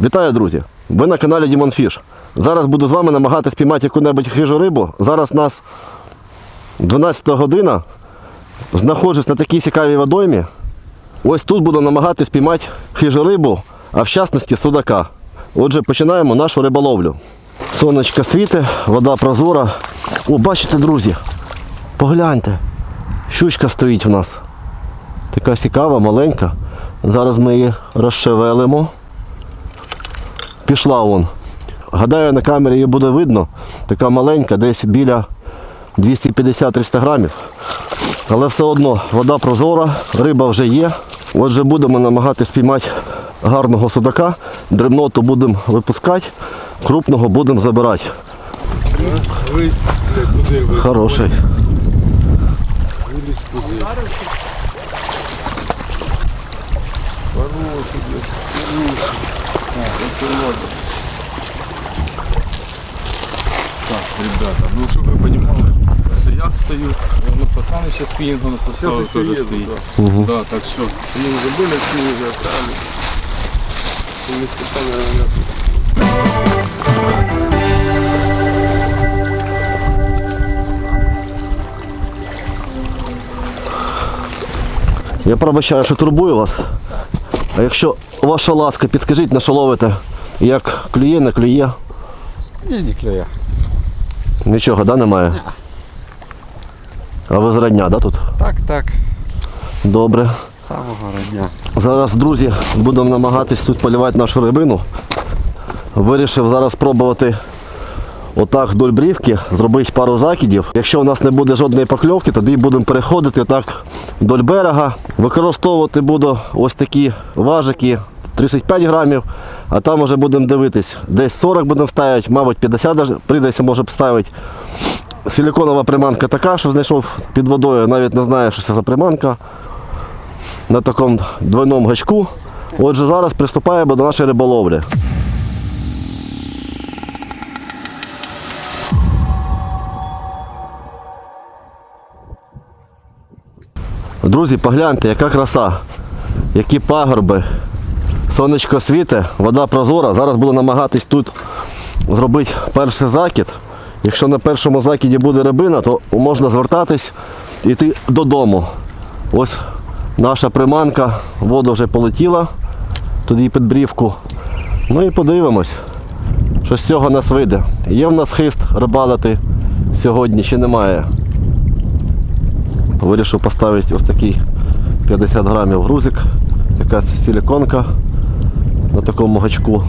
Вітаю, друзі! Ви на каналі Дімон Фіш. Зараз буду з вами намагатися спіймати яку-небудь хижу рибу. Зараз у нас 12 година. Знаходжусь на такій цікавій водоймі. Ось тут буду намагатися спіймати хижу рибу, а в частності судака. Отже, починаємо нашу риболовлю. Сонечко світе, вода прозора. О, бачите, друзі, погляньте. Щучка стоїть у нас. Така цікава, маленька. Зараз ми її розшевелимо. Пішла вон. Гадаю, на камері її буде видно. Така маленька, десь біля 250-300 грамів. Але все одно вода прозора, риба вже є. Отже, будемо намагатися спіймати гарного судака. Дрібноту будемо випускати, крупного будемо забирати. Хороший. Хороший, хороший. А, это ладно. Так, ребята, ну щоб ви понимали, що я стою, ну пацани ще спінгом поставив, теж стоїть. Да, так що, ми не забили, що ми вже правильно. У них питання, наверное, Я пробачаю, що турбую вас. А якщо ваша ласка, підскажіть, на що ловите, як клює, не клює. Ні, не клює. Нічого, да, немає? А ви зрання, да, тут? Так, так. Добре. Самого рання. Зараз, друзі, будемо намагатись тут полювати нашу рибину. Вирішив зараз спробувати отак вдоль брівки, зробити пару закидів. Якщо у нас не буде жодної покльовки, тоді будемо переходити отак вдоль берега. Використовувати буду ось такі важики 35 грамів, а там вже будемо дивитись. Десь 40 будемо ставити, мабуть 50 прийдеться може ставити. Силіконова приманка така, що знайшов під водою, навіть не знаю, що це за приманка на такому двойному гачку. Отже, зараз приступаємо до нашої риболовлі. Друзі, погляньте, яка краса, які пагорби. Сонечко світе, вода прозора. Зараз буду намагатись тут зробити перший закид. Якщо на першому закиді буде рибина, то можна звертатись і йти додому. Ось наша приманка, вода вже полетіла, тоді під брівку. Ну і подивимось, що з цього нас вийде. Є в нас хист рибалити сьогодні чи немає. Вирішив поставити ось такий 50 грамів грузик, якась силіконка на такому гачку.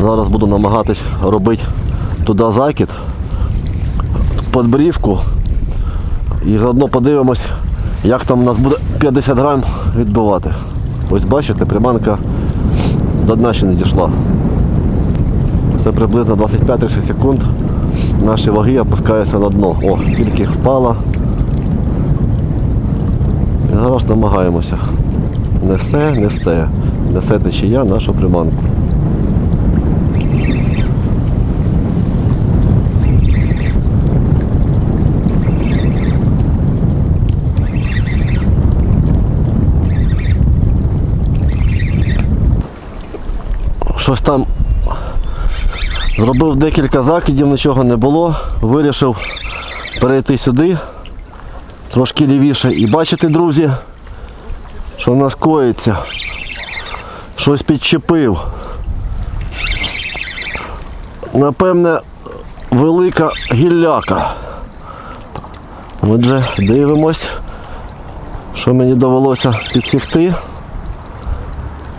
Зараз буду намагатись робити туди закид, під брівку. І заодно подивимось, як там у нас буде 50 грам відбивати. Ось бачите, приманка до дна ще не дійшла. Це приблизно 25-30 секунд. Наші ваги опускаються на дно. О, тільки впала. І зараз намагаємося. Несе, несе. Несе течія нашу приманку. Щось там зробив декілька закидів, нічого не було. Вирішив перейти сюди, трошки лівіше. І бачите, друзі, що в нас коїться. Щось підчепив. Напевне, велика гілляка. Отже, дивимось, що мені довелося підсігти.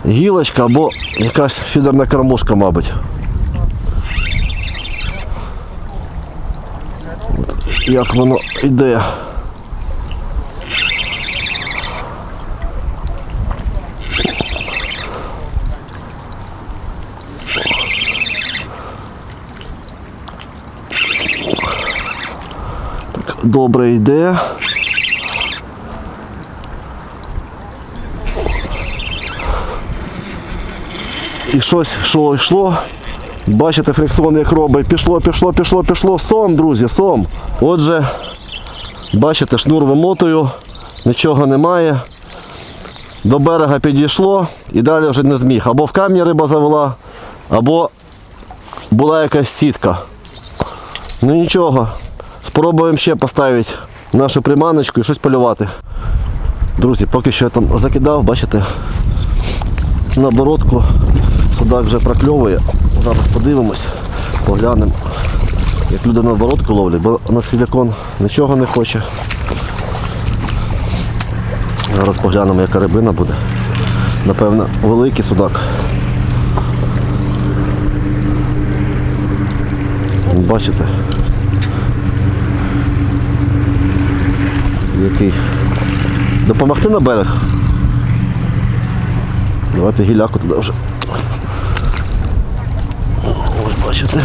Гілочка або якась фідерна кормушка, мабуть. От як воно йде. Добре йде. І щось що йшло. Бачите, фрикціон як робить. Пішло, пішло, пішло, пішло. Сом, друзі, сом. Отже, бачите, шнур вимотую, нічого немає. До берега підійшло і далі вже не зміг. Або в камні риба завела, або була якась сітка. Ну нічого, спробуємо ще поставити нашу приманочку і щось полювати. Друзі, поки що я там закидав, бачите, на бородку судак вже прокльовує. Зараз подивимось, поглянемо, як люди на бородку ловлять, бо на силікон нічого не хоче. Зараз поглянемо, яка рибина буде. Напевно, великий судак. Бачите? Який. Допомогти на берег. Давайте гіляку туди вже. Ось бачите.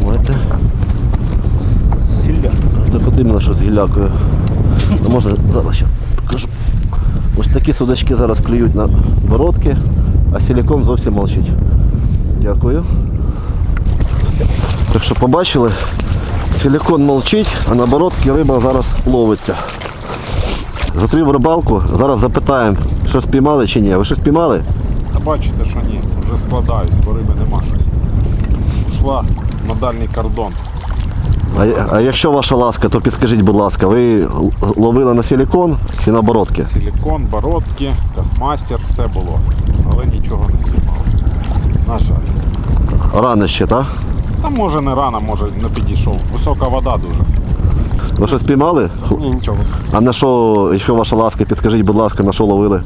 Давайте. Це тут іменно що з гілякою. Ну, може зараз ще покажу. Ось такі судачки зараз клюють на бородки, а силікон зовсім мовчить. Дякую. Так що побачили, силікон мовчить, а на бородки риба зараз ловиться. Зустрів рибалку, зараз запитаємо, що спіймали чи ні. Ви що спіймали? Та бачите, що ні, вже складаюсь, бо риби нема щось. Пішла на дальній кордон. А, а якщо ваша ласка, то підскажіть, будь ласка, ви ловили на силікон чи на бородки? Силікон, бородки, космастер, все було. Але нічого не спіймали. На жаль. Рано ще, так? Та може не рано, може не підійшов. Висока вода дуже. Ви що спіймали? Ні, нічого. А на що, якщо ваша ласка, підскажіть, будь ласка, на що ловили?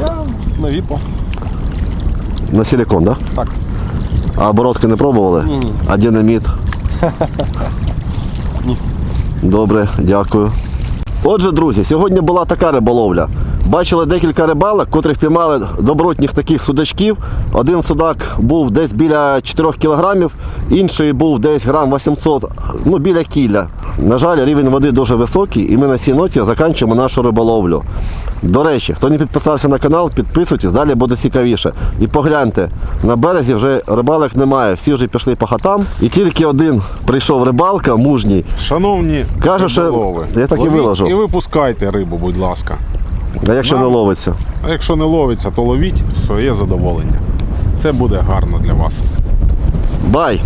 Я на віпо. На силікон, так? Так. А бородки не пробували? Ні-ні. А динаміт? Ні. Добре, дякую. Отже, друзі, сьогодні була така риболовля. Бачили декілька рибалок, котрих піймали добротних таких судачків. Один судак був десь біля 4 кілограмів, інший був десь грам 800, ну біля кіля. На жаль, рівень води дуже високий, і ми на цій ноті закінчимо нашу риболовлю. До речі, хто не підписався на канал, підписуйтесь, далі буде цікавіше. І погляньте, на березі вже рибалок немає, всі вже пішли по хатам. І тільки один прийшов рибалка, мужній. Шановні, Каже, що- риболови, я так і виложу. І випускайте рибу, будь ласка. А якщо не ловиться? А якщо не ловиться, то ловіть своє задоволення. Це буде гарно для вас. Бай!